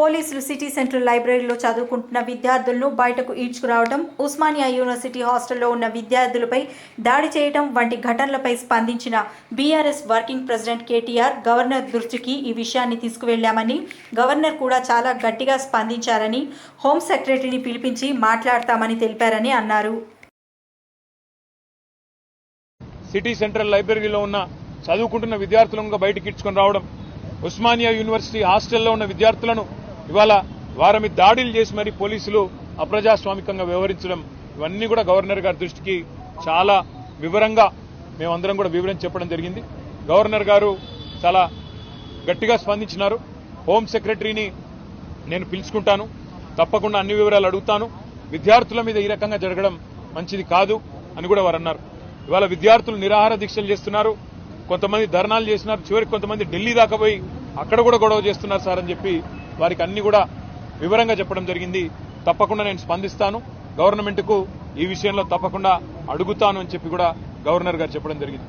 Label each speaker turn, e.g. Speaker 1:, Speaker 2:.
Speaker 1: పోలీసులు city central లైబ్రరీలో చదువుకుంటున్న విద్యార్థులను బయటకు ఈడ్చుకురావడం ఉస్మానియా యూనివర్సిటీ హాస్టల్లో ఉన్న విద్యార్థులపై దాడి చేయడం వంటి ఘటనలపై స్పందించిన BRS working president KTR governor దృష్టికి ఈ విషయాన్ని తీసుకువెళ్ళామని గవర్నర్ కూడా చాలా గట్టిగా స్పందించారని హోం సెక్రటరీని పిలిపించి మాట్లాడతామని తెలిపారని అన్నారు.
Speaker 2: సిటీ సెంట్రల్ లైబ్రరీలో ఉన్న చదువుకుంటున్న విద్యార్థులను బయటకి ఇడ్చుకొని రావడం ఉస్మానియా యూనివర్సిటీ హాస్టల్లో ఉన్న విద్యార్థులను ఇవాళ వారి మీద దాడులు చేసి మరి పోలీసులు అప్రజాస్వామికంగా వ్యవహరించడం ఇవన్నీ కూడా గవర్నర్ గారి దృష్టికి చాలా వివరంగా మేమందరం కూడా వివరించి చెప్పడం జరిగింది. గవర్నర్ గారు చాలా గట్టిగా స్పందించినారు. హోం సెక్రటరీని నేను పిలుచుకుంటాను. తప్పకుండా అన్ని వివరాలు అడుగుతాను. విద్యార్థుల మీద ఈ రకంగా జరగడం మంచిది కాదు అని కూడా వారు అన్నారు. ఇవాళ విద్యార్థులు నిరాహార దీక్షలు చేస్తున్నారు. కొంతమంది ధర్నాలు చేస్తున్నారు చివరికి కొంతమంది ఢిల్లీ దాకా పోయి అక్కడ కూడా గొడవ చేస్తున్నారు సార్ అని చెప్పి వారికి అన్ని కూడా వివరంగా చెప్పడం జరిగింది. తప్పకుండా నేను స్పందిస్తాను. గవర్నమెంట్కు ఈ విషయంలో తప్పకుండా అడుగుతాను అని చెప్పి కూడా గవర్నర్ గారు చెప్పడం జరిగింది.